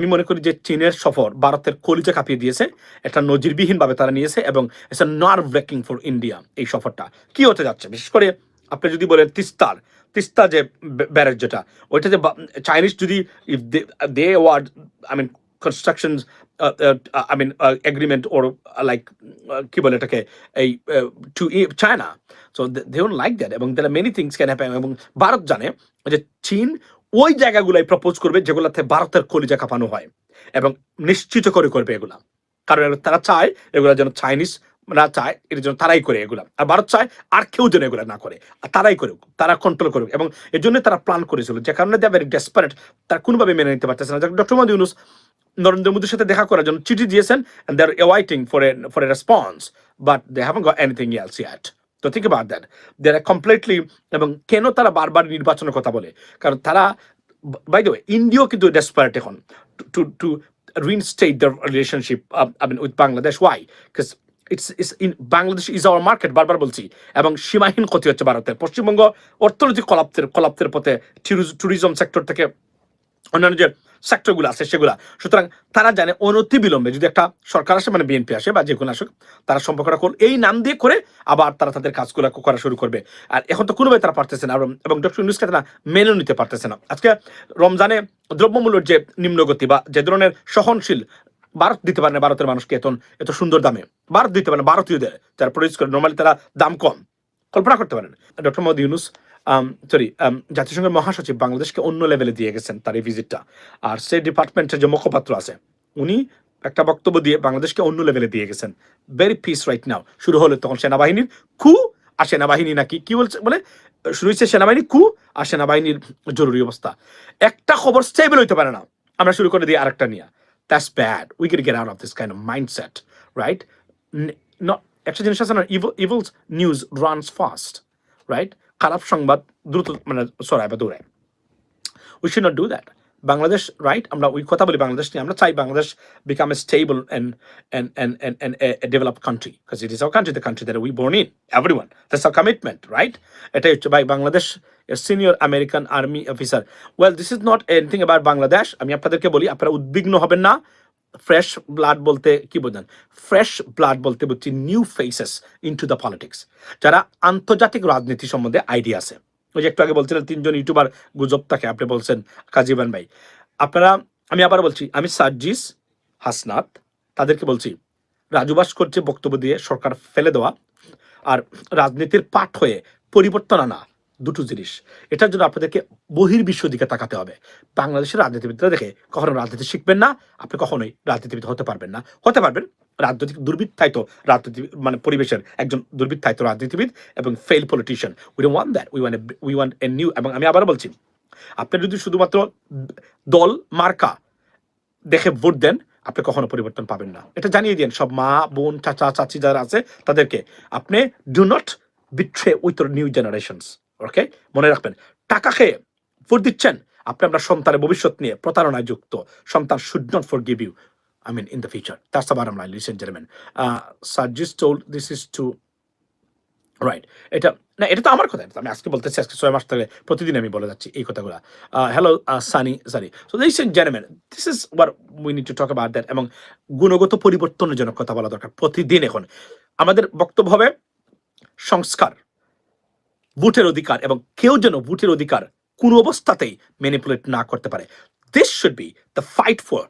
আমি মনে করি যে চীনের সফর ভারতের কলিজা কাঁপিয়ে দিয়েছে। একটা নজিরবিহীনভাবে তারা নিয়েছে এবং it's nerve breaking for India এই সফরটা। কি হতে যাচ্ছে? বিশেষ করে আপনি যদি বলেন তিস্তার তিস্তা যে ব্যারেজ যেটা, ওইটা যে চাইনিজ যদি if they word I mean construction I mean agreement or like কি বলে এটাকে, এই to China so they like that এবং there many things can happen এবং ভারত জানে যে চীন ওই জায়গাগুলাই প্রপোজ করবে যেগুলোতে ভারতের কলিজা কাঁপানো হয় এবং নিশ্চিত করে করবে এগুলা। কারণ তারা চায়, এগুলা যেন চাইনিজ না চায়, এর জন্য তারাই করে এগুলা। আর ভারত চায় আর কেউ যেন এগুলা না করে। আর তারাই করুক, তারা কন্ট্রোল করুক এবং এর জন্য তারা প্ল্যান করেছিল যে কারণে দে ভেরি ডেসপারেট তারা কোনোভাবে মেনে নিতে পারতেছে না। ডক্টর মোদী ইউনুস নরেন্দ্র মোদীর সাথে দেখা করার জন্য চিঠি দিয়েছেন and they're awaiting for a, for a response, but they haven't got anything else yet তো থিঙ্ক বাদ দেন দে কমপ্লিটলি এবং কেন তারা বারবার নির্বাচনের কথা বলে? কারণ তারা বাই দ্য ইন্ডিয়াও কিন্তু ডেসপার্ট এখন to to ruin state the relationship with Bangladesh why it's is in Bangladesh is our market বারবার বলছি, এবং সীমাহীন ক্ষতি হচ্ছে ভারতের পশ্চিমবঙ্গ অর্থনৈতিক কলাপ্তের কলাপ্তের পথে ট্যুরিজম সেক্টর থেকে অন্যান্য যে সেক্টরগুলো আছে সেগুলা। সুতরাং তারা জানে অনতি বিলম্বে যদি একটা সরকার আসে মানে বিএনপি আসে বা যে কোনো আসুক, তারা সম্পর্কটা করল এই নাম দিয়ে করে আবার তারা তাদের কাজগুলো করা শুরু করবে। আর এখন তো কোনোভাবে তারা পারতেছে না, এবং- ডক্টর ইউনুসকে তারা মেনেও নিতে পারতেছে না। আজকে রমজানে দ্রব্যমূল্যের যে নিম্নগতি বা যে ধরনের সহনশীল ভারত দিতে পারে না ভারতের মানুষকে এত এত সুন্দর দামে। ভারত দিতে পারে না, ভারতীয়দের। যারা প্রডিউস করে নর্মালি তারা দাম কম। কল্পনা করতে পারেন। ডক্টর মোহাম্মদ ইউনুস সরি জাতিসংঘের মহাসচিব বাংলাদেশকে অন্য লেভেলে দিয়ে গেছেন তার এই ভিজিটটা আর স্টেট ডিপার্টমেন্টের যে মুখপাত্র আছে, উনি একটা বক্তব্য দিয়ে বাংলাদেশকে অন্য লেভেলে দিয়ে গেছেন। ভেরি পিস রাইট নাও শুরু হলো তখন সেনাবাহিনীর খু আর সেনাবাহিনী নাকি, কি বলছে, বলে, শুরু হয়েছে সেনাবাহিনী খু আর সেনাবাহিনীর জরুরি অবস্থা। একটা খবর স্টেবল হইতে পারে না। আমরা শুরু করে দিই আরেকটা নিয়ে। That's bad we can get out of this kind of mindset right একটা জিনিস আছে না evils news runs fast right খারাপ সংবাদ দ্রুত মানে ছড়ায় বা দৌড়ায় we should not do that Bangladesh right আমরা ওই কথা বলি, বাংলাদেশ নিয়ে আমরা চাই Bangladesh become a stable and and and and and a develop country because it is our country the country that we born in everyone that's our commitment right এটাই হচ্ছে ভাই Bangladesh senior American army officer well this is not anything about Bangladesh আমি আপনাদেরকে বলি, আপনারা উদ্বিগ্ন হবেন না। ফ্রেশ ব্লাড বলতে কি বোঝেন? ফ্রেশ ব্লাড বলতে বুঝছি new faces into the politics যারা আন্তর্জাতিক রাজনীতি সম্বন্ধে আইডিয়া আছে। ওই যে একটু আগে বলছিলেন, তিনজন ইউটিউবার গুজব থাকে আপনি বলছেন কাজীবান ভাই। আপনারা, আমি আবার বলছি, আমি সার্জিস হাসনাত, তাদেরকে বলছি, রাজু ভাস্কর্যে বক্তব্য দিয়ে সরকার ফেলে দেওয়া আর রাজনীতির পাঠ হয়ে পরিবর্তন আনা। দুটো জিনিস। এটার জন্য আপনাদেরকে বহির্বিশ্ব দিকে তাকাতে হবে। বাংলাদেশের রাজনীতিবিদরা দেখে কখনো রাজনীতি শিখবেন না, আপনি কখনোই রাজনীতিবিদ হতে পারবেন না। হতে পারবেন, রাজনৈতিক দুর্বৃত্তায়িত রাজনীতি মানে পরিবেশের একজন দুর্বৃত্তায়িত রাজনীতিবিদ এবং fail politician we want that we want we want a new এবং আমি আবার বলছি, আপনি যদি শুধুমাত্র দল, মার্কা দেখে ভোট দেন, আপনি কখনো পরিবর্তন পাবেন না। এটা জানিয়ে দিন সব মা, বোন, চাচা, চাচি যারা আছে, তাদেরকে। আপনি do not betray with new generations okay? মনে রাখবেন টাকা খেয়ে ভোট দিচ্ছেন আপনি আপনার সন্তানের ভবিষ্যৎ নিয়ে প্রতারণায় যুক্ত। সন্তান should not forgive you I mean, in the future. That's the bottom line, ladies and gentlemen. Uh, to right এটা না এটা তো আমার কথা আমি আজকে বলতেছি আজকে ছয় মাস ধরে প্রতিদিন আমি বলে যাচ্ছি এই কথাগুলো। Hello Sunny Sunny so this in gentleman this is war we need to talk about that এবং গুণগত পরিবর্তনের জন্য কথা বলা দরকার প্রতিদিন এখন। আমাদের বক্তব্য হবে সংস্কার। ভোটের অধিকার এবং কেউ যেন ভোটের অধিকার কোনো অবস্থাতেই ম্যানিপুলেট না করতে পারে। This should be the fight for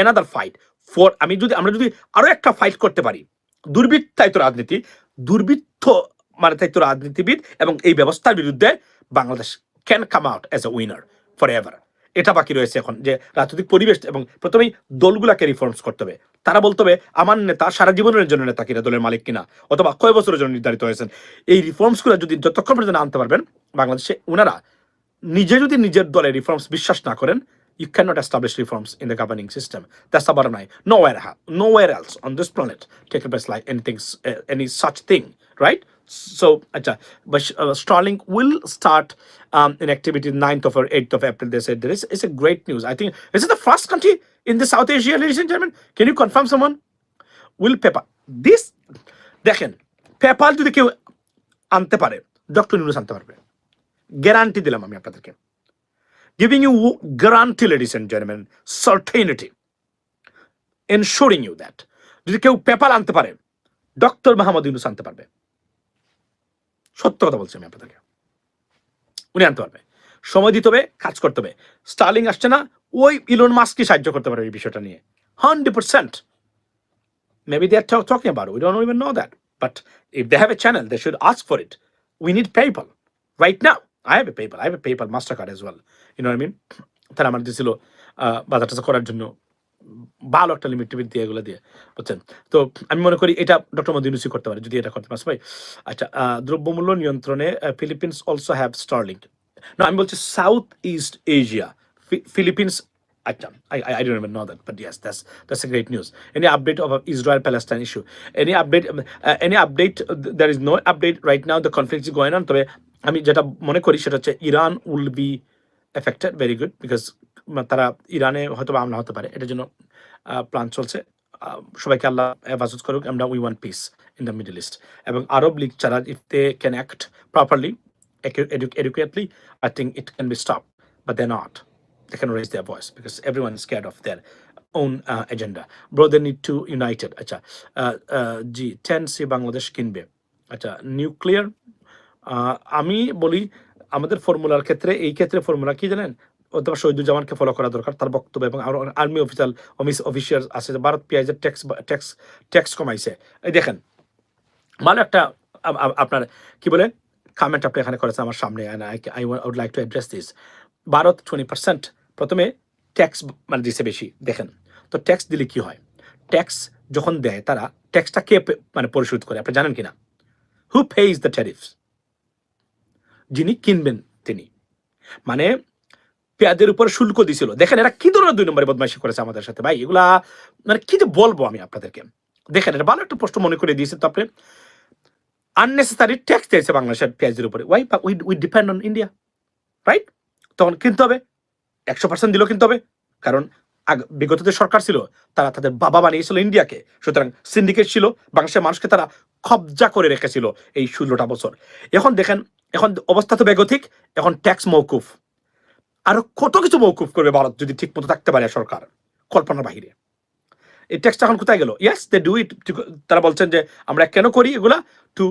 another fight for আমি যদি, আমরা যদি আরও একটা ফাইট করতে পারি, দুর্বৃত্তায়িত রাজনীতি, দুর্বৃত্ত মানে তাইত রাজনীতিবিদ এবং এই ব্যবস্থার বিরুদ্ধে Bangladesh can come out as a winner forever এটা বাকি রয়েছে এখন যে রাজনৈতিক পরিবেশ এবং প্রথমেই দলগুলাকে রিফর্মস করতে হবে। তারা বলতে হবে, আমার নেতা সারা জীবনের জন্য নেতা কিনা, দলের মালিক কিনা, অথবা কয় বছরের জন্য নির্ধারিত হয়েছেন। এই রিফর্মসগুলো যদি যতক্ষণ পর্যন্ত আনতে পারবেন, বাংলাদেশে উনারা নিজে যদি নিজের দলের রিফর্মস বিশ্বাস না করেন you can not establish reforms in the governing system that's আবার নাই নো ওয়ার হ্যা no war else on this planet take anythings any such thing right So, acha, but uh, Starlink will start um, in activity 9th of or 8th of April. They said there is it's a great news. I think is it the first country in the South Asia, ladies and gentlemen? Can you confirm someone? Will PayPal this? দেখেন PayPal যদি কেউ আনতে পারে doctor news আনতে পারবে guarantee দিলাম আমি আপনাদেরকে giving you guarantee, ladies and gentlemen, certainty, ensuring you that যদি কেউ পেপার আনতে পারে ডক্টর মাহমুদ ইউনুস আনতে পারবে সত্য কথা বলছি আমি আপনাদেরকে। উনি আনতে পারবে। সময় দিতে হবে, কাজ করতে হবে। স্টার্লিং আসছে না, ওই ইলন মাস্কই সাহায্য করতে পারে এই বিষয়টা নিয়ে। Hundred percent. মেবি দে চকে পারো we dot know that but if they have a channel they should ask for it we need paper right না I have a paper I have a paper Mastercard as well you know I mean তারা আমার দিয়েছিল বাজার টাজা করার জন্য ভালো একটা limit timid দিয়ে এগুলো দিয়ে, বুঝছেন? তো আমি মনে করি এটা ডক্টর মোদী ইউনুসি করতে পারে, যদি এটা করতে পারে। ভাই আচ্ছা দ্রব্যমূল্য নিয়ন্ত্রণে ফিলিপিন্স অলসো হ্যাভ স্টার্লিং না আমি বলছি সাউথ ইস্ট এশিয়া ফিলিপিন্স আমি যেটা মনে করি সেটা হচ্ছে Iran will be affected very good because তারা ইরানে হয়তো বা হতে পারে, এটার জন্য প্লান চলছে। সবাইকে আল্লাহ হেফাজত করুক, আমরা we want peace in the Middle East এবং আরব লীগ যারা if they can act properly educatedly I think it can be stop but they not they can raise their voice because everyone is care of their own agenda bro they need to united আচ্ছা G ten C Bangladesh কিনবে আচ্ছা nuclear আমি বলি, আমাদের ফর্মুলার ক্ষেত্রে, এই ক্ষেত্রে formula কি জানেন? অথবা শহীদুজ্জামানকে ফলো করা দরকার, তার বক্তব্য এবং আর্মি অফিসার অফিসিয়াল আছে, যে ভারত পেঁয়াজের ট্যাক্স ট্যাক্স ট্যাক্স কমাইছে। এই দেখেন, ভালো একটা আপনার কি বলে কমেন্ট আপনি এখানে করেছেন আমার সামনে I would like to address this Bharat twenty percent প্রথমে ট্যাক্স মানে দিছে বেশি, দেখেন। তো ট্যাক্স দিলে কি হয়? ট্যাক্স যখন দেয়, তারা ট্যাক্সটা কে মানে পরিশোধ করে, আপনি জানেন কিনা? হু পেইজ দ্য ট্যারিফস যিনি কিনবেন, তিনি। মানে পেঁয়াজের উপর শুল্ক দিছিল। দেখেন এরা কি ধরনের দুই নম্বরে বদমাইশি করেছে আমাদের সাথে? ভাই, এগুলা মানে কি যে বলব আমি আপনাদেরকে? দেখেন, এটা ভালো একটা প্রশ্ন মনে করে দিয়েছে তো আপনি। আননেসেসারি ট্যাক্স দিয়েছে বাংলাদেশের পেঁয়াজের উপরে। Why we we depend on India right তখন কিনতে হবে, একশো পার্সেন্ট দিলেও কিনতে হবে। কারণ বিগত যে সরকার ছিল, তারা তাদের বাবা বানিয়েছিল ইন্ডিয়াকে সুতরাং সিন্ডিকেট ছিল, বাংলাদেশের মানুষকে তারা কবজা করে রেখেছিল এই ষোলোটা বছর। এখন দেখেন, এখন অবস্থা তো বেগতিক, এখন ট্যাক্স মৌকুফ আরও কত কিছু মৌকুফ করবে ভারত যদি ঠিক মতো থাকতে পারে সরকার কল্পনার বাহিরে এই ট্যাক্সটা এখন কোথায় গেল ইয়েস দে ডু ইট তারা বলছেন যে আমরা কেন করি এগুলা to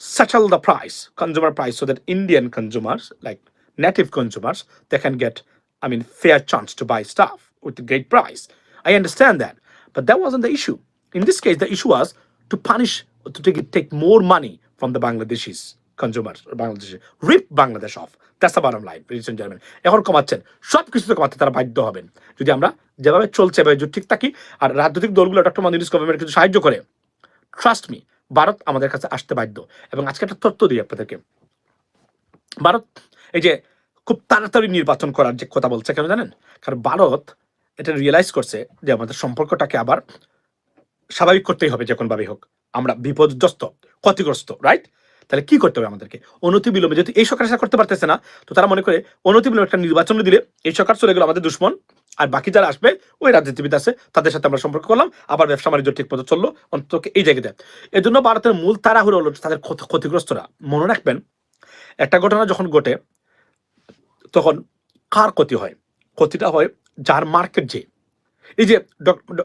settle the price, consumer price, so that Indian consumers, like native consumers, they can get, I mean, fair chance to buy stuff with a great price. I understand that, but that wasn't the issue. In this case, the issue was to punish, to take take more money from the Bangladeshis consumers, or Bangladesh, rip Bangladesh off. That's the bottom line, ladies এখন কমাচ্ছেন সব কিছুতে কমাতে তারা বাধ্য হবেন। যদি আমরা যেভাবে চলছে এভাবে যদি ঠিক থাকি আর রাজনৈতিক দলগুলো ডক্টর মন্দির গভর্নমেন্ট কিছু সাহায্য করে ট্রাস্ট মি ভারত আমাদের কাছে আসতে বাধ্য। এবং আজকে একটা তথ্য দিই আপনাদেরকে। ভারত এই যে খুব তাড়াতাড়ি নির্বাচন করার যে কথা বলছে কেন জানেন? কারণ ভারত এটা রিয়েলাইজ করছে যে আমাদের সম্পর্কটাকে আবার স্বাভাবিক করতেই হবে যে কোনোভাবেই হোক। আমরা বিপর্যস্ত ক্ষতিগ্রস্ত রাইট তাহলে কি করতে হবে আমাদেরকে? অনতি বিলম্বে যেহেতু এই সরকার সেটা করতে পারতেছে না, তো তারা মনে করে অনতি বিলম্বে একটা নির্বাচন দিলে এই সরকার চলে গেলো আমাদের দুশ্মন, আর বাকি যারা আসবে, ওই রাজনীতিবিদ আছে, তাদের সাথে আমরা সম্পর্ক করলাম, আবার ব্যবসা বাণিজ্য ঠিক মতো চলল, অন্তত এই জায়গাতে। জন্য ভারতের মূল তাড়াহুড়ো হলো তাদের ক্ষত- ক্ষতিগ্রস্তরা। মনে রাখবেন, একটা ঘটনা যখন ঘটে, তখন কার ক্ষতি হয়? ক্ষতিটা হয় যার মার্কেট যে। এই যে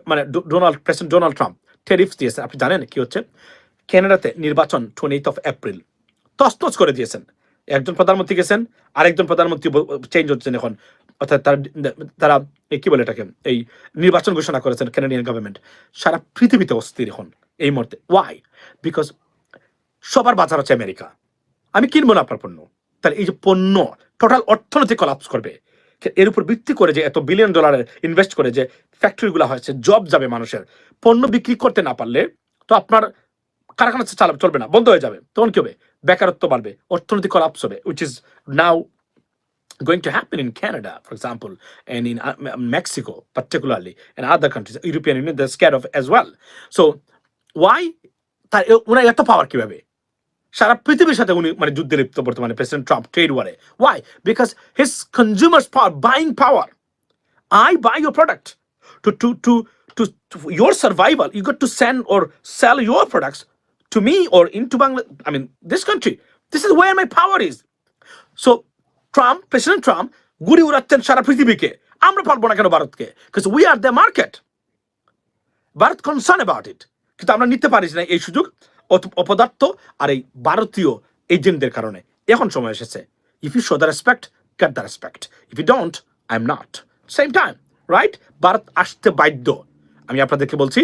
মানে Donald, president Donald Trump tariffs দিয়েছে, আপনি জানেন কি হচ্ছে? কানাডাতে নির্বাচন টোয়েন্টি অফ এপ্রিল। তছনছ করে দিয়েছেন। একজন প্রধানমন্ত্রী গেছেন, আরেকজন প্রধানমন্ত্রী চেঞ্জ হচ্ছেন এখন। অর্থাৎ তারা তারা কি বলে এটাকে? এই নির্বাচন ঘোষণা করেছেন কানাডিয়ান গভর্নমেন্ট সারা পৃথিবীতে অস্থির এখন, এই মুহূর্তে। ওয়াই বিকজ সবার বাজার হচ্ছে আমেরিকা। আমি কিনবো না আপনার পণ্য। তাহলে এই যে পণ্য টোটাল অর্থনৈতিক কলাপস করবে। এর উপর ভিত্তি করে যে এত বিলিয়ন ডলারের ইনভেস্ট করে যে ফ্যাক্টরিগুলো হয়েছে জব যাবে মানুষের। পণ্য বিক্রি করতে না পারলে তো আপনার কারখানা চালাবে চলবে না বন্ধ হয়ে যাবে তখন কি হবে বেকারত্ব বাড়বে অর্থনীতি কলাপস হবে which is now going to happen in Canada, for example, and in uh, Mexico, particularly, and other countries, European Union, they're scared of as well. So, why? তার ওনার এত পাওয়ার কীভাবে সারা পৃথিবীর সাথে উনি মানে যুদ্ধে লিপ্ত বর্তমানে president Trump trade ওয়ারে why because his consumers power buying power buy your product to to to to, to your survival. You got to send or sell your products to me or into Bangladesh. I mean, this country. This is where my power is. So Trump, President Trump, গুড়ি উড়াচ্ছেন সারা পৃথিবীকে আমরা পারব না কেন ভারতকে কিন্তু we are the market Bharat concern about it কিন্তু আমরা নিতে পারিস না এই সুযোগ অপদার্থ আর এই ভারতীয় এজেন্টদের কারণে এখন সময় এসেছে if you show the respect get the respect if you don't I am not same time right Bharat আসতে বাধ্য আমি আপনাদেরকে বলছি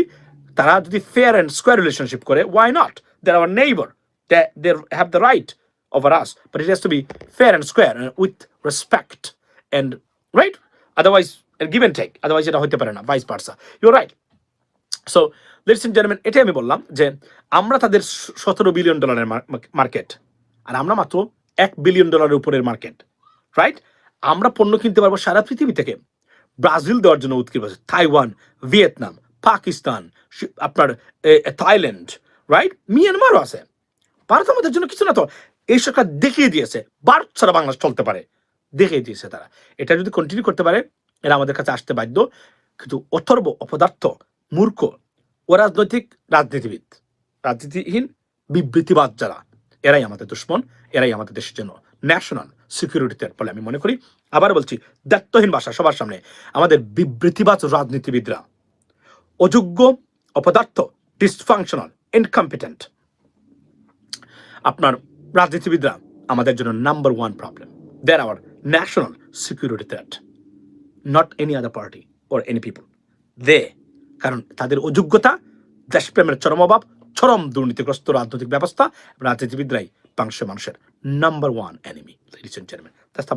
তারা যদি ফেয়ার অ্যান্ড স্কোয়ার রিলেশনশিপ করে why not they're our neighbour they have the right over it has to be fair and square and with respect and right. Otherwise, a give and take. Otherwise, এটা হতে পারে না vice versa. You're right so ladies and gentleman এটাই আমি বললাম যে আমরা তাদের সতেরো বিলিয়ন ডলারের মার্কেট আর আমরা মাত্র এক বিলিয়ন ডলারের উপরের মার্কেট রাইট আমরা পণ্য কিনতে পারব সারা পৃথিবী থেকে ব্রাজিল দেওয়ার জন্য উৎকৃষ্ট আছে তাইওয়ান ভিয়েতনাম পাকিস্তান আপনার থাইল্যান্ড রাইট মিয়ানমারও আছে। ভারত আমাদের জন্য কিছু না তো, এই সরকার দেখিয়ে দিয়েছে। ভারত ছাড়া বাংলাদেশ চলতে পারে। দেখিয়ে দিয়েছে তারা। এটা যদি কন্টিনিউ করতে পারে, এরা আমাদের কাছে আসতে বাধ্য। কিন্তু অথর্ব অপদার্থ, মূর্খ ও রাজনৈতিক রাজনীতিবিদ, রাজনীতিহীন, বিবৃতিবাদ যারা, এরাই আমাদের দুশ্মন, এরাই আমাদের দেশের জন্য ন্যাশনাল সিকিউরিটি বলে আমি মনে করি। আবার বলছি, দায়িত্বহীন ভাষা সবার সামনে। আমাদের বিবৃতিবাদ রাজনীতিবিদরা অযোগ্য, অপদার্থ ডিসফাংশনাল ইনকম্পিটেন্ট আপনার রাজনীতিবিদরা আমাদের জন্য number one problem they're our national security threat not any other party or any people they কারণ তাদের অযোগ্যতা, দেশপ্রেমের চরম অভাব, চরম দুর্নীতিগ্রস্ত রাজনৈতিক ব্যবস্থা রাজনীতিবিদরাই বাংশ মানুষের number one enemy ladies gentleman that's the